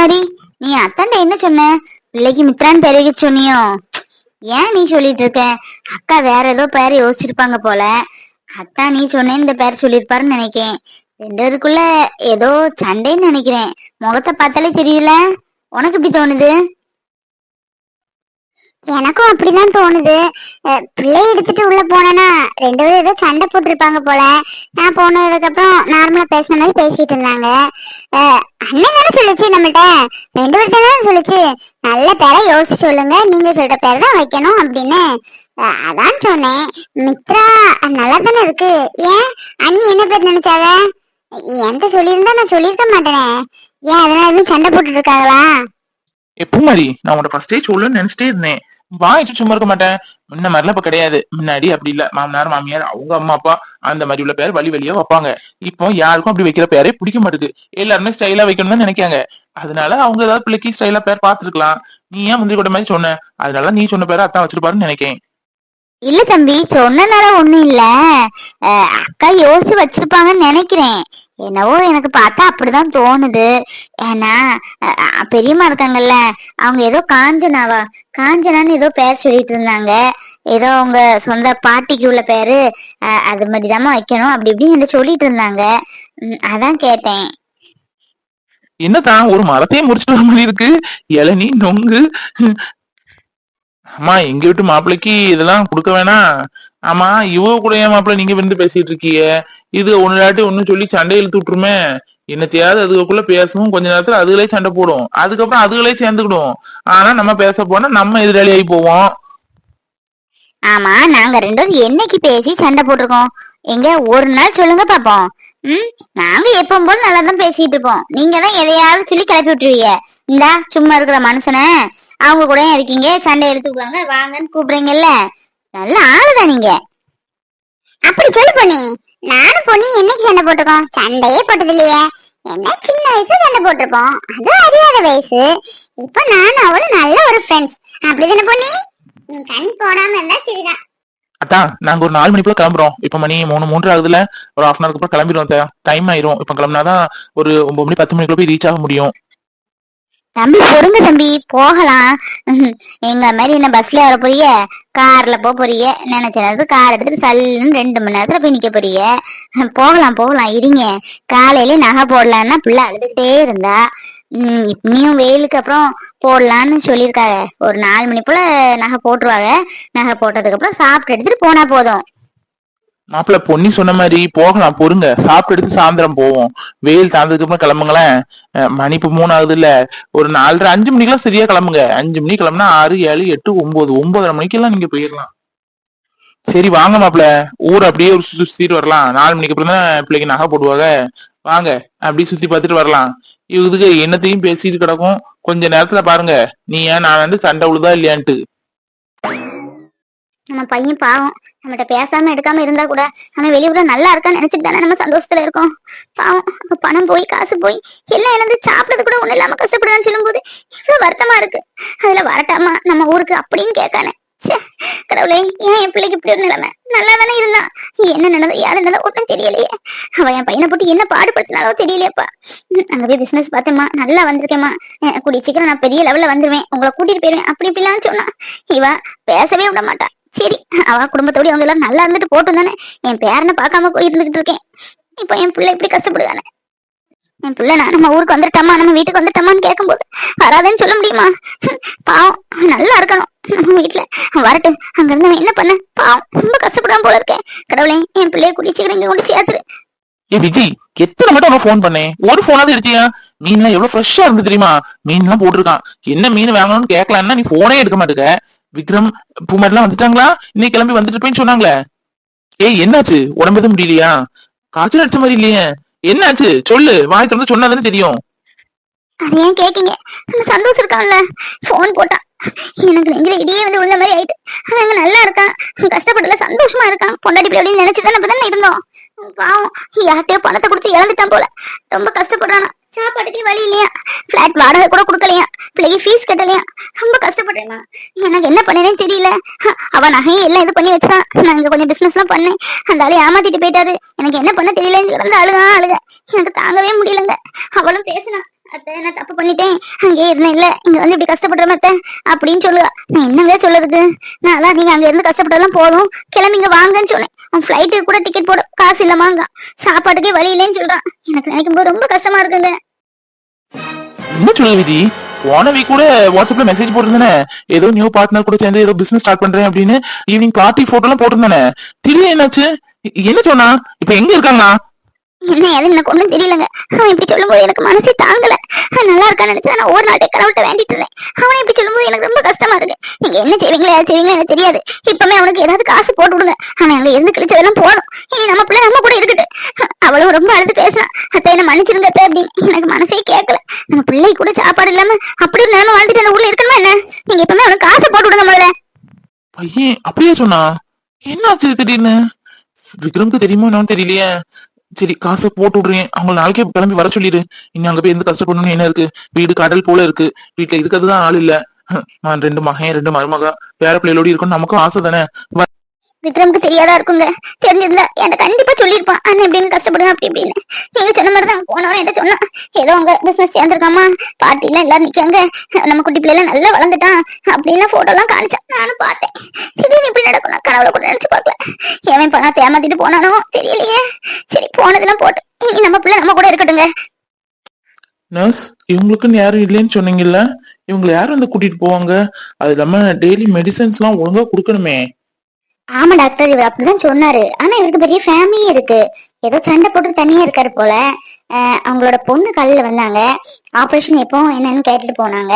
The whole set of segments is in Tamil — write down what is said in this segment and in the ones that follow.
மாதிரி நீ அத்தாண்ட என்ன சொன்ன? பிள்ளைக்கு மித்ரான் பேர் வைக்க சொன்னியோ? ஏன் நீ சொல்லிட்டு இருக்க? அக்கா வேற ஏதோ பேர் யோசிச்சிருப்பாங்க போல. அத்தான் நீ சொன்னேன்னு இந்த பேர் சொல்லியிருப்பாருன்னு நினைக்கேன். ரெண்டு பேருக்குள்ள ஏதோ சண்டைன்னு நினைக்கிறேன். முகத்தை பார்த்தாலே தெரியல. உனக்கு இப்படி தோணுது? எனக்கும் அப்படிதான் தோணுது. பிள்ளை எடுத்துட்டு உள்ள போனேன்னா ரெண்டு பேரும் ஏதோ சண்டை போட்டிருப்பாங்க போல. நான் போனதுக்கு அப்புறம் நார்மலா பேசின மாதிரி பேசிட்டு இருந்தாங்க. அண்ணன் தானே சொல்லுச்சு நம்மள்ட்ட? ரெண்டு பேர்ட்ட தானே சொல்லுச்சு? நல்ல பேரை யோசிச்சு சொல்லுங்க. நீங்க சொல்ற பேர் தான் வைக்கணும் அப்படின்னு. அதான் சொன்னேன். மித்ரா நல்லா தானே இருக்கு. ஏன்? அண்ணி என்ன பேர் நினைச்சாங்க? என்கிட்ட சொல்லியிருந்தா நான் சொல்லியிருக்க மாட்டேனே. ஏன் அதனால எதுவும் சண்டை போட்டுட்டு இருக்காங்களா? எப்போ மாதிரி நான் உன்ட ஃபர்ஸ்டே சொல்லணும்னு நினைச்சிட்டே இருந்தேன். வாங்கிட்டு சும்மா இருக்க மாட்டேன். முன்ன மாதிரிலாம் இப்ப கிடையாது. முன்னாடி அப்படி இல்ல. மாமனார் மாமியார் அவங்க அம்மா அப்பா அந்த மாதிரி உள்ள பேர் வழி வழியா வைப்பாங்க. இப்போ யாருக்கும் அப்படி வைக்கிற பேரே பிடிக்க மாட்டேங்குது எல்லாருமே ஸ்டைலா வைக்கணும்னு நினைக்காங்க. அதனால அவங்க ஏதாவது பிள்ளைக்கு ஸ்டைலா பேர் பார்த்துருக்கலாம். நீ ஏன் முந்திரி கூட மாதிரி சொன்ன? அதனால நீ சொன்ன பேரை அத்தான் வச்சிருப்பாருன்னு நினைக்கேன். இல்ல தம்பி சொன்னனால ஒண்ணும் இல்ல. அஹ் அக்கா யோசிச்சு வச்சிருப்பாங்கன்னு நினைக்கிறேன். என்னவோ எனக்கு பார்த்தா அப்படிதான் தோணுது. ஏன்னா அஹ் பெரியம்மா இருக்காங்கல்ல அவங்க ஏதோ காஞ்சனாவா? காஞ்சனான்னு ஏதோ பேர் சொல்லிட்டு இருந்தாங்க. ஏதோ அவங்க சொந்த பாட்டிக்கு உள்ள பேரு. அஹ் அது மாதிரிதாம்மா வைக்கணும் அப்படி இப்படின்னு என்ன சொல்லிட்டு இருந்தாங்க. உம் அதான் கேட்டேன். என்னதான் ஒரு மரத்தையும் முடிச்சுட்டு வர மாதிரி இருக்கு. இளநீ நொங்கு. அம்மா எங்க வீட்டு மாப்பிள்ளைக்கு இதெல்லாம் கொடுக்க வேணாம் ஆமா இவ கூட என் மாப்பிள்ளை நீங்க வந்து பேசிட்டு இருக்கீங்க? இது ஒன்னுலாட்டி ஒண்ணு சொல்லி சண்டை இழுத்து விட்டுருமே. என்னத்தையாவது அதுக்குள்ள பேசவும் கொஞ்ச நேரத்துல அதுகளே சண்டை போடும். அதுக்கப்புறம் அதுகளே சேர்ந்துக்கிடும். ஆனா நம்ம பேச போனா நம்ம எதிராளி ஆகி போவோம். ஆமா நாங்க ரெண்டு பேரும் என்னைக்கு பேசி சண்டை போட்டிருக்கோம்? எங்க ஒரு நாள் சொல்லுங்க பாப்போம். ம் நாங்க எப்பவும் போல நல்லா தான் பேசிட்டு இருப்போம். நீங்க தான் எதையாவது சொல்லி கிளப்பி விட்டுருவீங்க. இந்தா சும்மா இருக்கிற மனுஷனை. அவங்க கூட இருக்கீங்க. சண்டை எடுத்து விடுவாங்க. வாங்கன்னு கூப்பிடுறீங்கல்ல. நல்ல ஆளுதான் நீங்க. அப்படி சொல்லு பொண்ணு நானும் பொண்ணு என்னைக்கு சண்டை போட்டிருக்கோம்? சண்டையே போட்டது இல்லையே. என்ன சின்ன வயசுல சண்டை போட்டிருப்போம் அது அறியாத வயசு. இப்ப நானும் அவளும் நல்ல ஒரு ஃப்ரெண்ட்ஸ் அப்படிதானே பொண்ணு நீ கண் போடாம இருந்தா சரிதான். அதான் நாங்க ஒரு நாலு மணிக்குள்ள கிளம்புறோம். இப்ப மணி மூணு மூன்று ஆகுதுல ஒரு ஹாஃப் அன் அவருக்கு அப்புறம் கிளம்பிடுவோம் டைம் ஆயிரும். இப்ப கிளம்புனாதான் ஒரு ஒன்பது மணி பத்து மணிக்குள்ள போய் ரீச் ஆக முடியும். தம்பி பொறுங்க தம்பி போகலாம். ம்ஹும். எங்க மாதிரி என்ன பஸ்ல வர போறிய கார்ல போக போறிய நினைச்ச நேரத்துக்கு கார் எடுத்துட்டு சல்லுன்னு ரெண்டு மணி நேரத்துல போய் நிக்க போறிய போகலாம் போகலாம் இருங்க. காலையில நகை போடலான்னா பிள்ளை அழுதுகிட்டே இருந்தா. உம் வெயிலுக்கு அப்புறம் போடலான்னு சொல்லியிருக்காங்க. ஒரு நாலு மணி போல நகை போட்டுருவாங்க. நகை போட்டதுக்கு அப்புறம் சாப்பிட்டு எடுத்துட்டு போனா போதும். மாப்பிள்ள பொன்னி சொன்ன மாதிரி போகலாம் பொறுங்க. சாப்பிட்டு எடுத்து சாயந்தரம் போவோம். வெயில் தாழ்ந்ததுக்கு அப்புறம் கிளம்புங்களேன் மணிப்பு மணி மூணு ஆகுது இல்ல ஒரு நாலரை அஞ்சு மணிக்கெல்லாம் சரியா கிளம்புங்க. அஞ்சு மணிக்கு கிளம்புனா ஆறு ஏழு எட்டு ஒன்பது ஒன்பதரை மணிக்கெல்லாம் நீங்க போயிடலாம் சரி வாங்க மாப்பிள்ள. ஊர் அப்படியே ஒரு சுத்தி சுத்திட்டு வரலாம். நாலு மணிக்கு அப்புறம் தான் பிள்ளைக்கு நகை போடுவாங்க. வாங்க அப்படியே சுத்தி பார்த்துட்டு வரலாம். இதுக்கு என்னத்தையும் பேசிட்டு கிடக்கும். கொஞ்ச நேரத்துல பாருங்க. நீ ஏன் நான் வந்து சண்டை உழுதா இல்லையான்ட்டு. நம்ம பையன் பாவம். நம்மகிட்ட பேசாம எடுக்காம இருந்தா கூட நம்ம வெளியூர்ல நல்லா இருக்கான்னு நினைச்சிட்டு தானே நம்ம சந்தோஷத்துல இருக்கோம். பாவம் அங்க பணம் போய் காசு போய் எல்லாம் இழந்து சாப்பிடறது கூட ஒண்ணு இல்லாம கஷ்டப்படுறான்னு சொல்லும்போது எவ்வளவு வருத்தமா இருக்கு. அதுல வரட்டாமா நம்ம ஊருக்கு அப்படின்னு கேட்கானே. ச்சே, கடவுளே ஏன் என் பிள்ளைக்கு இப்படி ஒரு நிலைமை? நல்லா தானே இருந்தான். என்ன நடந்தது யாரு நடந்தது ஒன்றும் தெரியலையே. அவ என் பையனை போட்டு என்ன பாடுபடுத்தினாலோ தெரியலையேப்பா. அங்க போய் பிசினஸ் பார்த்தேம்மா நல்லா வந்திருக்கேம்மா. கூடிய சீக்கிரம் நான் பெரிய லெவல்ல வந்துருவேன். உங்களை கூட்டிட்டு போயிருவேன் அப்படி இப்படிலாம் சொன்னா இவ பேசவே விட மாட்டா. சரி அவ குடும்பத்தோட அவங்க எல்லாம் நல்லா இருந்துட்டு போட்டும் தானே. என் பேரனை பார்க்காம போய் இருந்துகிட்டு இருக்கேன். இப்போ என் பிள்ளை இப்படி கஷ்டப்படுதானே? என் பிள்ளை நான் நம்ம ஊருக்கு வந்துட்டோமா? நம்ம வீட்டுக்கு வந்துட்டோமான்னு கேட்கும்போது வராதுன்னு சொல்ல முடியுமா? பாவம் நல்லா இருக்கணும். நம்ம வீட்டுல வரட்டும். அங்க இருந்து என்ன பண்ண? பாவம் ரொம்ப கஷ்டப்படாம போல இருக்கேன். கடவுளே என் பிள்ளைய கூட்டி சீக்கிரம் இங்க கொண்டு சேர்த்துரு. ஏ விஜய் எத்தனை மட்டும் அவன் ஃபோன் பண்ணேன் ஒரு போனாவது எடுத்தியா? மீன்லாம் எவ்வளவு ஃப்ரெஷ்ஷா இருந்து தெரியுமா? மீன் எல்லாம் போட்டிருக்கான். என்ன மீன் வாங்கணும்னு கேட்கலான்னா நீ போனே எடுக்க மாட்டேங்க விக்ரம் பூமர்லாம் வந்துட்டாங்களா? இன்னைக்கு கிளம்பி வந்துட்டு போயின்னு சொன்னாங்களே. ஏய் என்னாச்சு? உடம்பு எதுவும் முடியலையா? காய்ச்சல் அடிச்ச மாதிரி இல்லையே. என்னாச்சு? சொல்லு. வாய் திறந்து சொன்னாதானே தெரியும். அது ஏன் கேக்கீங்க நம்ம சந்தோஷம் இருக்கான்ல. போன் போட்டான் எனக்கு நெஞ்சில இடியே வந்து விழுந்த மாதிரி ஆயிட்டு. அவன் அங்க நல்லா இருக்கான். கஷ்டப்படல சந்தோஷமா இருக்கான். பொண்டாடி இப்படி அப்படின்னு நினைச்சுதான் நம்ம தானே இருந்தோம். பாவம். யார்கிட்டயோ பணத்தை கொடுத்து இழந்துட்டான் போல. ரொம்ப கஷ்டப்படுறானா. சாப்பாடுக்கே வழி இல்லையா? பிளாட் வாடகை கூட கொடுக்கலையா? பிள்ளைக்கு ஃபீஸ் கட்டலையா? ரொம்ப கஷ்டப்படுறேன் எனக்கு என்ன பண்ணேனே தெரியல. அவன் நகையை எல்லாம் இது பண்ணி வச்சான் நான் இங்க கொஞ்சம் பிசினஸ் எல்லாம் பண்ணேன். அந்த ஆளை ஏமாத்திட்டு போயிட்டாரு. எனக்கு என்ன பண்ண தெரியலன்னு கிடந்து அழுகா அழுக எனக்கு தாங்கவே முடியலங்க. அவளும் பேசினா அத்தை நான் தப்பு பண்ணிட்டேன். அங்கே இருந்தேன் இல்ல. இங்க வந்து இப்படி கஷ்டப்படுறோம் அத்தை அப்படின்னு சொல்லுவா. நான் என்னங்க சொல்லுறதுக்கு நான் அதான் நீங்க அங்க இருந்து கஷ்டப்பட்டாலும் போதும். கிளம்பிங்க வாங்கன்னு சொன்னேன். அவன் ஃபிளைட்டுக்கு கூட டிக்கெட் போட காசு இல்லமாங்க சாப்பாட்டுக்கே வழி இல்லைன்னு சொல்றான் எனக்கு நினைக்கும் போது ரொம்ப கஷ்டமா இருக்குங்க. என்ன சொல்லுது விஜி போன வீக் கூட வாட்ஸ்அப்ல மெசேஜ் போட்டிருந்தானே? ஏதோ நியூ பார்ட்னர் கூட சேர்ந்து ஏதோ பிசினஸ் ஸ்டார்ட் பண்றேன் அப்படின்னு ஈவினிங் பார்ட்டி போட்டோ எல்லாம் போட்டிருந்தானே? திடீர்னு என்னாச்சு? என்ன சொன்னா? இப்ப எங்க இருக்காங்கண்ணா? என்ன ஏதுன்னு எனக்கு ஒன்றும் தெரியலங்க. அவன் இப்படி சொல்லும்போது எனக்கு மனசே தாங்கல. நல்லா இருக்கான்னு நினைச்சு நான் ஒரு நாள் கடவுள்கிட்ட வேண்டிட்டு இருந்தேன். அவனை இப்படி சொல்லும்போது எனக்கு ரொம்ப கஷ்டமா இருக்கு. நீங்க என்ன செய்வீங்களா ஏதாவது செய்வீங்களா எனக்கு தெரியாது. இப்பவுமே அவனுக்கு ஏதாவது காசு போட்டு விடுங்க. அவன் அங்க இருந்து கிழிச்சதெல்லாம் போகணும். இனி நம்ம பிள்ளை நம்ம கூட இருக்கட்டு அவளும் ரொம்ப அழுது பேசுறான் அத்தை என்ன மன்னிச்சிருங்க அத்தை அப்படின்னு. எனக்கு மனசே கேட்கல நம்ம பிள்ளை கூட சாப்பாடு இல்லாம அப்படி ஒரு நிலைமை வாழ்ந்துட்டு அந்த ஊர்ல இருக்கணுமா என்ன? நீங்க இப்பமே அவனுக்கு காசு போட்டு விடுங்க முதல்ல. பையன் அப்படியே சொன்னா என்னாச்சு திடீர்னு? விக்ரம்க்கு தெரியுமோ என்னன்னு தெரியலையே. சரி காசை போட்டு விடுறேன். அவங்க நாளைக்கே கிளம்பி வர சொல்லிடு. இனி அங்க போய் எந்த கஷ்டப்படணும்னு என்ன இருக்கு? வீடு கடல் போல இருக்கு. வீட்டுல இருக்கிறதுதான் ஆள் இல்ல. நான் ரெண்டு மகன் ரெண்டு மருமக பேர பிள்ளைகளோட இருக்கணும் நமக்கும் ஆசை தானே? விக்ரமுக்கு தெரியாதா இருக்குங்க. தெரிஞ்சிருந்தா என்கிட்ட கண்டிப்பா சொல்லியிருப்பான் அண்ணன் எப்படின்னு கஷ்டப்படுங்க அப்படி இப்படின்னு. நீங்க சொன்ன மாதிரி தான் போனவன் என்கிட்ட சொன்னான் ஏதோ உங்க பிசினஸ் சேர்ந்திருக்காமா? பாட்டி எல்லாம் எல்லாரும் நிக்காங்க நம்ம குட்டி பிள்ளை எல்லாம் நல்லா வளர்ந்துட்டான். அப்படின்னு போட்டோ எல்லாம் காணிச்சான் நானும் பார்த்தேன். திடீர்னு இப்படி நடக்கும் நான் கனவுல கூட நினைச்சு பார்க்கல. எவன் பணத்தை ஏமாத்திட்டு போனானோ தெரியலையே. சரி போனதெல்லாம் போட்டு. இனி நம்ம பிள்ளை நம்ம கூட இருக்கட்டுங்க நர்ஸ் இவங்களுக்குன்னு யாரும் இல்லைன்னு சொன்னீங்கல்ல? இவங்களை யாரும் வந்து கூட்டிட்டு போவாங்க? அது இல்லாம டெய்லி மெடிசன்ஸ் எல்லாம் ஒழுங்கா கொடுக்கணுமே. ஆமா டாக்டர். இவர் அப்படிதான் சொன்னாரு. ஆனா இவருக்கு பெரிய ஃபேமிலி இருக்கு. ஏதோ சண்டை போட்டு தனியா இருக்காரு போல. அவங்களோட பொண்ணு காலையில வந்தாங்க. ஆபரேஷன் எப்போ என்னன்னு கேட்டுட்டு போனாங்க.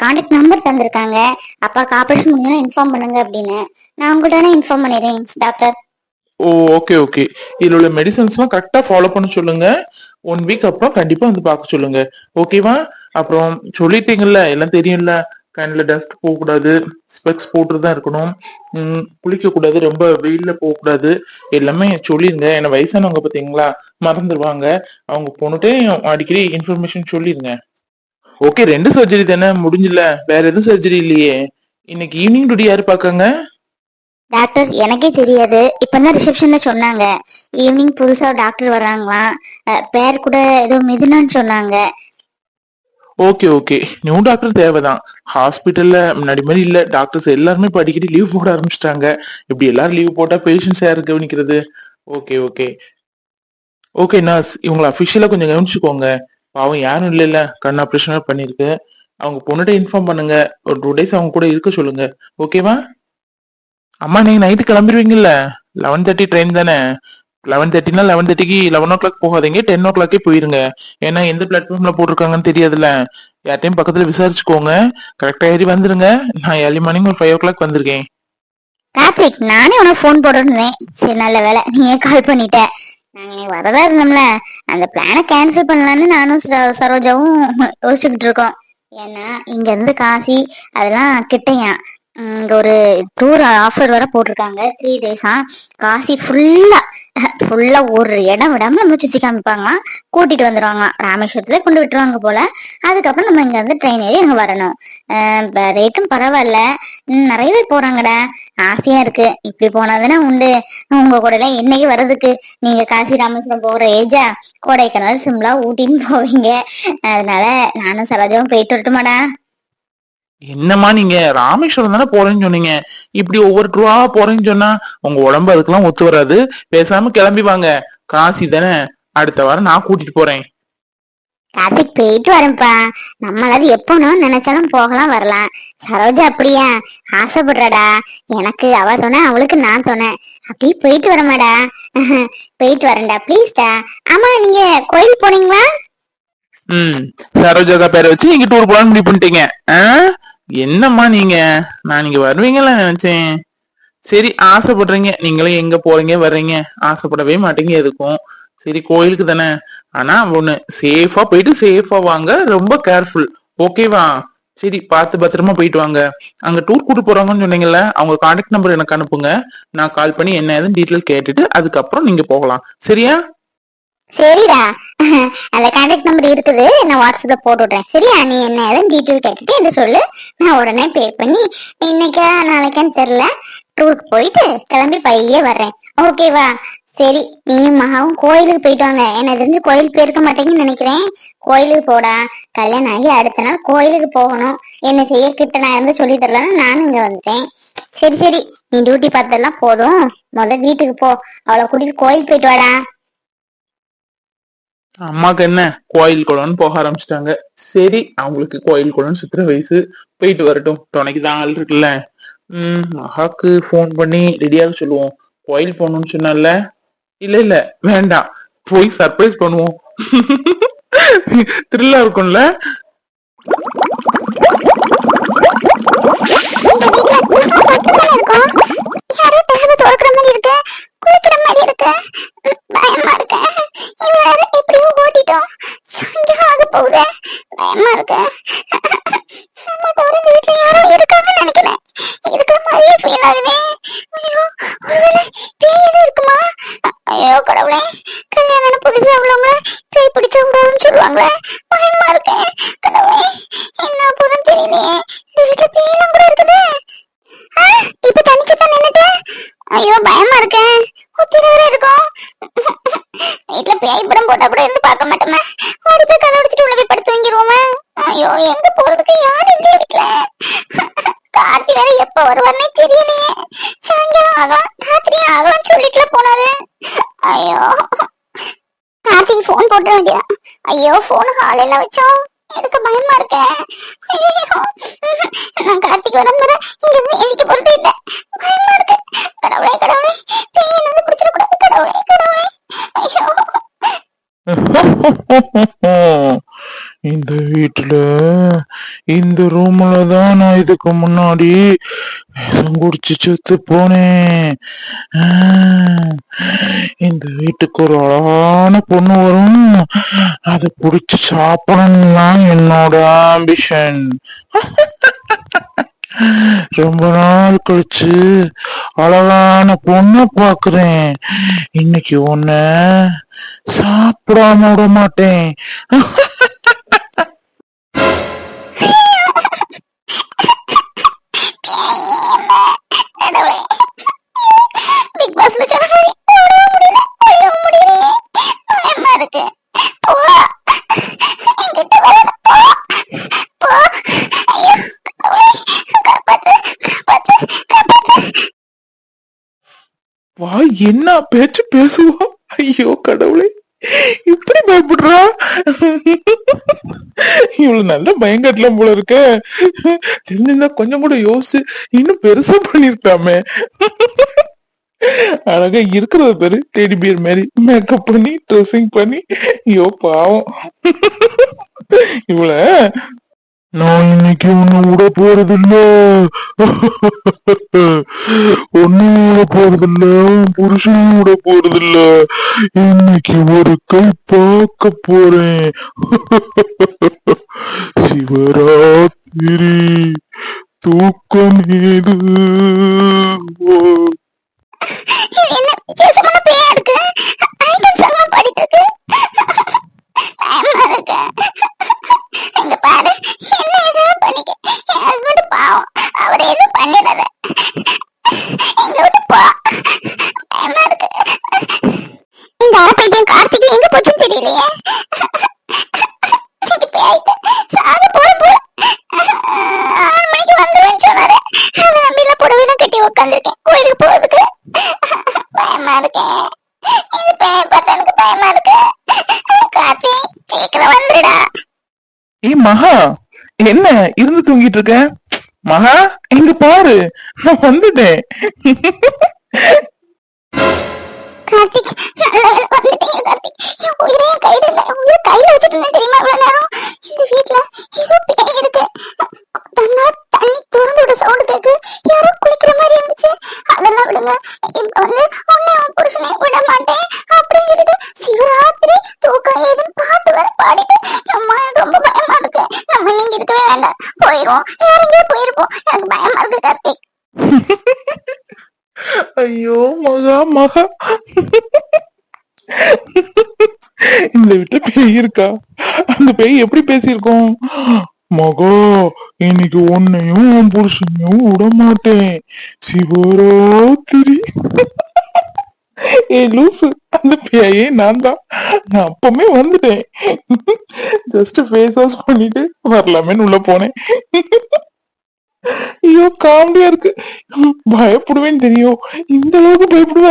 கான்டாக்ட் நம்பர் தந்திருக்காங்க. அப்பாக்கு ஆபரேஷன் முடிஞ்சா இன்ஃபார்ம் பண்ணுங்க அப்படின்னு. நான் உங்கள்கிட்ட இன்ஃபார்ம் பண்ணிடுறேன் டாக்டர். ஓ ஓகே ஓகே இதுல உள்ள மெடிசன்ஸ் எல்லாம் கரெக்டா ஃபாலோ பண்ண சொல்லுங்க. ஒன் வீக் அப்புறம் கண்டிப்பா வந்து பார்க்க சொல்லுங்க. ஓகேவா அப்புறம் சொல்லிட்டீங்கல்ல எல்லாம் தெரியும்ல? கண்ணில் டஸ்ட் போகக்கூடாது ஸ்பெக்ஸ் போட்டு தான் இருக்கணும் குளிக்கக்கூடாது ரொம்ப வெயில்ல போகக்கூடாது. எல்லாமே சொல்லிருங்க. ஏன்னா வயசானவங்க பார்த்தீங்களா மறந்துடுவாங்க அவங்க போனுட்டே அடிக்கடி இன்ஃபர்மேஷன் சொல்லிடுங்க ஓகே ரெண்டு சர்ஜரி தானே முடிஞ்சல. வேற எதுவும் சர்ஜரி இல்லையே. இன்னைக்கு ஈவினிங் டுடி யாரு பாக்காங்க டாக்டர் எனக்கே தெரியாது. இப்பதான் ரிசப்ஷன்ல சொன்னாங்க. ஈவினிங் புதுசா டாக்டர் வர்றாங்களாம். பேர் கூட ஏதோ மிதுனான்னு சொன்னாங்க. ஓகே ஓகே நியூ டாக்டர் தேவைதான். ஹாஸ்பிட்டல்ல முன்னாடி மாதிரி இல்ல. டாக்டர்ஸ் எல்லாருமே இப்ப அடிக்கடி லீவ் போட ஆரம்பிச்சிட்டாங்க. இப்படி எல்லாரும் லீவ் போட்டா பேஷண்ட்ஸ் யாரு கவனிக்கிறது? ஓகே ஓகே ஓகே நர்ஸ் இவங்களை அஃபிஷியலா கொஞ்சம் கவனிச்சுக்கோங்க. பாவம் யாரும் இல்ல இல்ல கண் ஆப்ரேஷன் பண்ணிருக்கு அவங்க பொண்ணுகிட்ட இன்ஃபார்ம் பண்ணுங்க. ஒரு டூ டேஸ் அவங்க கூட இருக்க சொல்லுங்க. ஓகேவா அம்மா நீங்க நைட்டு கிளம்பிடுவீங்கல்ல? லெவன் தேர்ட்டி ட்ரெயின் தானே? லெவன் தேர்ட்டினா லெவன் தேர்ட்டிக்கு லெவன் ஓ கிளாக் போகாதீங்க டென் ஓ கிளாக்கே போயிருங்க. ஏன்னா எந்த பிளாட்ஃபார்ம்ல போட்டிருக்காங்கன்னு தெரியாதுல்ல. யார்ட்டையும் பக்கத்துல விசாரிச்சுக்கோங்க. கரெக்டா ஏறி வந்துருங்க. நான் ஏர்லி மார்னிங் ஒரு ஃபைவ் ஓ கிளாக் வந்திருக்கேன். கார்த்திக் நானே உனக்கு ஃபோன் போட்டுருந்தேன் சரி நல்ல வேலை நீயே கால் பண்ணிட்ட? நாங்க வரதா இருந்தோம்ல. அந்த பிளானை கேன்சல் பண்ணலான்னு நானும் சரோஜாவும் யோசிச்சுக்கிட்டு இருக்கோம். ஏன்னா இங்க இருந்து காசி அதெல்லாம் கிட்டையான் இங்க ஒரு டூர் ஆஃபர் வர போட்டிருக்காங்க. த்ரீ டேஸா காசி ஃபுல்லா ஃபுல்லா ஒரு இடம் விடாம நம்ம சுத்தி காமிப்பாங்க கூட்டிட்டு வந்துருவாங்க ராமேஸ்வரத்துல கொண்டு விட்டுருவாங்க போல. அதுக்கப்புறம் நம்ம இங்க வந்து ட்ரெயின் ஏறி அங்க வரணும். ரேட்டும் பரவாயில்ல. நிறைய பேர் போறாங்கடா. ஆசையா இருக்கு. இப்படி போனாதானே உண்டு. உங்க கூட எல்லாம் என்னைக்கு வர்றதுக்கு? நீங்க காசி ராமேஸ்வரம் போகிற ஏஜா கொடைக்கானல் சிம்லா ஊட்டின்னு போவீங்க. அதனால நானும் சரோஜாவும் போயிட்டு வரட்டுமாடா. என்னம்மா நீங்க? ராமேஸ்வரம் தானே போறேன்னு சொன்னீங்க. இப்படி ஒவ்வொரு ட்ரூவா போறேன்னு சொன்னா உங்க உடம்பு அதுக்கெல்லாம் ஒத்து வராது. பேசாம கிளம்பி வாங்க. காசி தானே. அடுத்த வாரம் நான் கூட்டிட்டு போறேன். கார்த்திக் போயிட்டு வரேன்ப்பா. நம்மளாவது எப்போனும் நினைச்சாலும் போகலாம் வரலாம். சரோஜா அப்படியா? ஆசைப்படுறாடா. எனக்கு அவ சொன்ன அவளுக்கு நான் சொன்னேன் அப்படியே போயிட்டு வரமாடா போயிட்டு வரேன்டா ப்ளீஸ்டா ஆமா நீங்க கோயில் போனீங்களா? ம். சரோஜாக்கா பேரை வச்சு நீங்க டூர் போலான்னு முடிவு பண்ணிட்டீங்க. ஆ? என்னம்மா நீங்க? நான் நீங்க வருவீங்களா நினைச்சேன். சரி ஆசைப்படுறீங்க. நீங்களும் எங்க போறீங்க வர்றீங்க? ஆசைப்படவே மாட்டீங்க எதுக்கும். சரி கோயிலுக்கு தானே. ஆனா ஒண்ணு சேஃபா போயிட்டு சேஃபா வாங்க. ரொம்ப கேர்ஃபுல் ஓகேவா சரி பார்த்து பத்திரமா போயிட்டு வாங்க. அங்க டூர் கூட்டு போறாங்கன்னு சொன்னீங்கல்ல அவங்க கான்டாக்ட் நம்பர் எனக்கு அனுப்புங்க. நான் கால் பண்ணி என்ன ஏதுன்னு டீட்டெயில் கேட்டுட்டு அதுக்கப்புறம் நீங்க போகலாம். சரியா? சரிடா. அந்த கான்டாக்ட் நம்பர் இருக்குது. நான் வாட்ஸ்அப்ல போட்டு விட்றேன் சரியா? நீ என்ன ஏதாவது டீட்டெயில் கேட்டுட்டு என்ன சொல்லு. நான் உடனே பே பண்ணி இன்னைக்கா நாளைக்கான்னு தெரியல. டூருக்கு போயிட்டு கிளம்பி பையே வர்றேன். ஓகேவா சரி நீயும் மகாவும் கோயிலுக்கு போயிட்டு வாங்க. என்ன தெரிஞ்சு கோயிலுக்கு போயிருக்க மாட்டேங்கன்னு நினைக்கிறேன். கோயிலுக்கு போடா. கல்யாணம் ஆகி அடுத்த நாள் கோயிலுக்கு போகணும். என்ன செய்ய கிட்ட நான் இருந்து சொல்லி தரலன்னு நானும் இங்க வந்துட்டேன். சரி சரி. நீ டியூட்டி பார்த்ததெல்லாம் போதும். முத வீட்டுக்கு போ. அவளை கூட்டிட்டு கோயில் போயிட்டு வாடா. அம்மாக்கு என்ன? கோயில் குளம்னு போக ஆரம்பிச்சிட்டாங்க. சரி அவங்களுக்கு கோயில் குளம்னு சுத்துற வயசு. போயிட்டு வரட்டும். துணைக்கு தான் ஆள் இருக்குல்ல. உம் மகாக்கு ஃபோன் பண்ணி ரெடியாக சொல்லுவோம். கோயில் போகணும்னு சொன்னால? இல்ல இல்ல வேண்டாம். போய் சர்ப்ரைஸ் பண்ணுவோம். த்ரில்லா இருக்கும்ல? யாரோ டேப திறக்கிற மாதிரி இருக்கு குளிக்கிற மாதிரி இருக்கு பயமா இருக்கு இவ்வளவு நேரம் எப்படியோ ஓட்டிட்டோம் சாயங்காலம் ஆக போகுது பயமா இருக்கு நம்ம தவிர இந்த வீட்டுல யாரோ இருக்காங்கன்னு நினைக்கிறேன் இருக்கிற மாதிரியே ஃபீல் ஆகுது ஐயோ ஒருவேளை பேய் எதுவும் இருக்குமா ஐயோ கடவுளே கல்யாணம் புதுசா உள்ளவங்க பேய் பிடிச்ச கூடாதுன்னு சொல்லுவாங்களே பயமா இருக்கு கடவுளே என்ன போதும் தெரியலையே இந்த வீட்டுல பேயெல்லாம் கூட இருக்குது ஆ, இப்ப தனிச்சு தான் நின்னுட்டு ஐயோ பயமா இருக்கு ஒத்திர வர இருக்கும் வீட்டுல பேய் படம் போட்டா கூட இருந்து பார்க்க மாட்டோமே ஓடி போய் கதை அடிச்சுட்டு உள்ள போய் படுத்து வாங்கிடுவோமே ஐயோ எங்க போறதுக்கு யாரும் இல்லையே வீட்டுல கார்த்தி வேற எப்ப வருவார்னே தெரியலையே. சாயங்காலம் ஆகலாம். ராத்திரியும் ஆகலாம் சொல்லிட்டுல போனாரு. ஐயோ. ராத்திரி ஃபோன் போட்ட வேண்டியதான் ஐயோ ஃபோன் எல்லாம் வச்சோம் எடுக்க பயமா இருக்கேன் ஐயோ. நான் கார்த்திக் வரம் வர இங்க இருந்து எரிக்க போறதே இல்ல. பயமா இருக்கு. கடவுளே கடவுளே. பேய் என்ன வந்து பிடிச்சிடக்கூடாது கடவுளே கடவுளே. ஐயோ. இந்த வீட்டுல இந்த ரூம்ல தான் நான் இதுக்கு முன்னாடி விஷம் குடிச்சு செத்து போனேன். இந்த வீட்டுக்கு ஒரு அழகான பொண்ணு வரும். அதை புடிச்சு சாப்பிடணும்லாம் என்னோட ஆம்பிஷன் ரொம்ப நாள் கழிச்சு அழகான பொண்ண பாக்குறேன் இன்னைக்கு உன்ன சாப்பிடாம விட மாட்டேன். இருக்கு. வா என்ன பேச்சு பேசுவா? ஐயோ கடவுளே இப்படி பயப்படுறா? இவ்வளவு நல்ல பயங்கட்டலாம் போல இருக்க. தெரிஞ்சிருந்தா கொஞ்சம் கூட யோசிச்சு இன்னும் பெருசா பண்ணிருக்காமே. அழகா இருக்கிறத பேரு. டெடி பியர் மாதிரி மேக்கப் பண்ணி ட்ரெஸ்ஸிங் பண்ணி. ஐயோ பாவம். இவள நான் இன்னைக்கு ஒண்ணு விட போறதில்ல. ஒன்னும் விட போறதில்ல. இல்ல புருஷனும் விட போறதில்ல. இன்னைக்கு ஒரு கை பார்க்க போறேன். சிவராத்திரி தூக்கம் இது பண்ணிடாத எங்க விட்டு போ பயமா இருக்கு இந்த அரப்பைத்தியம் கார்த்திக் எங்க போச்சுன்னு தெரியலையே இன்னைக்கு பேயிட்டு சாக போற போல ஆறு மணிக்கு வந்துருவேன்னு சொன்னாரு அதை நம்பில புடவை கட்டி உட்காந்துருக்கேன் கோயிலுக்கு போறதுக்கு பயமா இருக்கேன் இந்த பேய பார்த்தா எனக்கு பயமா இருக்கு கார்த்தி சீக்கிரம் வந்துடுடா ஏய் மகா என்ன இருந்து தூங்கிட்டு இருக்க மகா இங்க பாரு நான் வந்துட்டேன் கார்த்திக் நல்ல வேளை வந்துட்டீங்க கார்த்திக் என் உயிரே என் கையில இல்ல என் உயிரை கையில வச்சுட்டு இருந்தேன் தெரியுமா இவ்வளவு நேரம் இந்த வீட்ல ஏதோ பேய் இருக்கு தன்னால தண்ணி திறந்து விட சவுண்ட் கேக்கு யாரோ குளிக்கிற மாதிரி இருந்துச்சு அதெல்லாம் விடுங்க இப்ப வந்து உன்னை உன் புருஷனை விட மாட்டேன் அப்படின்னு சொல்லிட்டு சிவராத்திரி தூக்கம் ஏதுன்னு பாட்டு வேற பாடிட்டு அம்மா எனக்கு ரொம்ப பயமா இருக்கு நம்ம நீங்க இருக்கவே வேண்டாம் போயிருவோம் வேற எங்கேயோ போயிருப்போம் எனக்கு பயமா இருக்கு கார்த்திக் ஐயோ மகா இந்த வீட்டுல பேய் இருக்கா? அந்த பேய் எப்படி பேசியிருக்கோம்? மகா இன்னைக்கு உன்னையும் புருஷனையும் விட மாட்டேன் சிவராத்திரி. ஏ லூசு. அந்த பேயே நான் தான். நான் அப்பவுமே வந்துட்டேன். ஜஸ்ட் ஃபேஸ் வாஷ் பண்ணிட்டு வரலாமேன்னு உள்ள போனேன். ஐயோ காமெடியா இருக்கு. பயப்படுவேன்னு தெரியும். இந்த அளவுக்கு பயப்படுவ?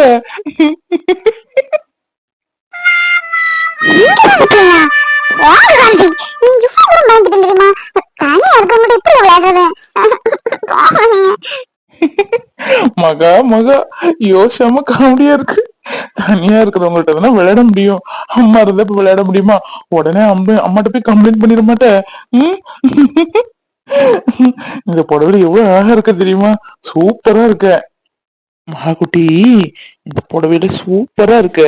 மகா மகா யோசிக்காம காமெடியா இருக்கு. தனியா இருக்கிறவங்கள்ட்ட தானே விளையாட முடியும். அம்மா இருந்தா இப்ப விளையாட முடியுமா? உடனே அம்மா அம்மாட்ட போய் கம்ப்ளைண்ட் பண்ணிட மாட்டேன் இந்த புடவைல எவ்வளவு அழகா இருக்க தெரியுமா? சூப்பரா இருக்க. மகாக்குட்டி இந்த புடவைல சூப்பரா இருக்க.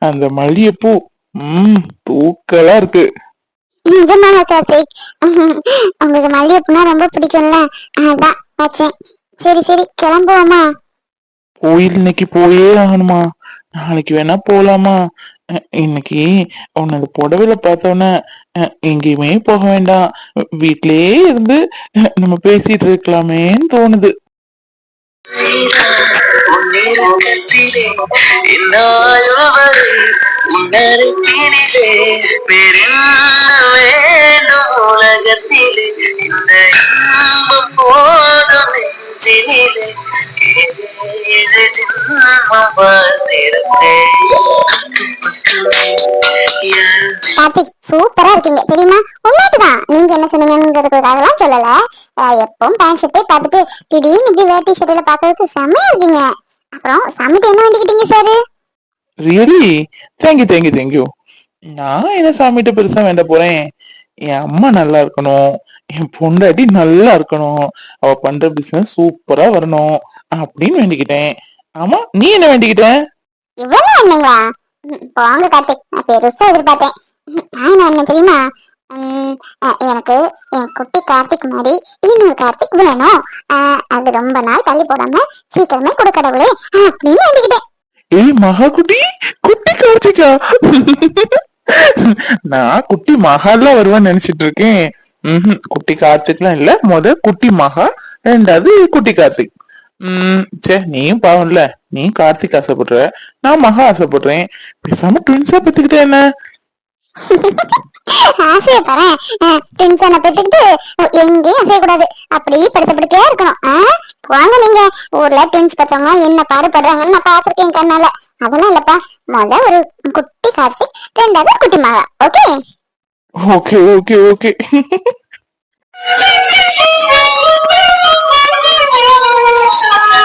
அந்த மல்லிகைப்பூ ம் தூக்கலா இருக்கு. நிஜமாக கார்த்திக்? உங்களுக்கு மல்லிகைப்பூனா ரொம்ப பிடிக்கும்ல? அதான் வச்சேன் சரி சரி கிளம்புவோமா? கோயில் இன்னைக்கு போயே ஆகணுமா? நாளைக்கு வேணா போலாமா? இன்னைக்கு உன்னை அந்த புடவையில பார்த்தோன்னே எங்கேயுமே போக வேண்டாம். வீட்டிலேயே இருந்து நம்ம பேசிட்டு இருக்கலாமேன்னு தோணுது. உன்னிறக்கத்திலே என்னாயும் வேண்டும் உலகத்திலே இந்த இன்பம் போதும் நெஞ்சினிலே ஏழு ஜென்மம் கார்த்திக் சூப்பரா இருக்கீங்க. தெரியுமா? உண்மைக்குதான் நீங்க என்ன சொன்னீங்கிறதுக்காகலாம் சொல்லல. எப்பவும் பேண்ட் ஷர்ட்டே பார்த்துட்டு திடீர்னு இப்படி வேட்டி ஷர்ட்ல பாக்குறதுக்கு செம்மையா இருக்கீங்க. அப்புறம் சமைக்க என்ன வேண்டிக்கிட்டீங்க sir really thank you thank you thank you நான் என்ன சாமிகிட்ட பெருசா வேண்ட போறேன்? என் அம்மா நல்லா இருக்கணும். என் பொண்டாட்டி நல்லா இருக்கணும். அவ பண்ற பிசினஸ் சூப்பரா வரணும் அப்படின்னு வேண்டிக்கிட்டேன். ஆமா நீ என்ன வேண்டிக்கிட்ட? இவ்வளவு என்னங்களா போங்க கார்த்திக். நான் பெருசா எதிர்பார்த்தேன். ம், நான் என்ன தெரியுமா? எனக்கு என் குட்டி கார்த்திக் மாதிரி இன்னொரு கார்த்திக் வேணும். அது ரொம்ப நாள் தள்ளி போடாம சீக்கிரமே கொடுக்கடவுளே அப்படின்னு வேண்டிக்கிட்டேன். ஏய் மகா குட்டி குட்டி கார்த்திகா? நான் குட்டி மகால வருவான்னு நினைச்சிட்டு இருக்கேன். ம்ஹும், குட்டி கார்த்திக்லாம் இல்ல. முத குட்டி மகா ரெண்டாவது குட்டி கார்த்திக். உம் சே நீயும் பாவம்ல. நீ கார்த்திக் ஆசைப்படுற. நான் மகா ஆசைப்படுறேன். பேசாம ட்வின்ஸா பெத்துக்கிட்டே என்ன? ஆசையை பாரு டென்ஷனை பெற்றுக்கிட்டு எங்கேயும் அசையக்கூடாது. அப்படி படுத்தப்படுத்தே இருக்கணும். ஆ? வாங்க நீங்க. ஊர்ல ட்வின்ஸ் பத்தவங்க என்ன பாடுபடுறாங்கன்னு நான் பாத்திருக்கேன் கண்ணால. அதெல்லாம் இல்லப்பா. முத ஒரு குட்டி கார்த்திக் ரெண்டாவது குட்டி மகா. ஓகே? Okay okay okay.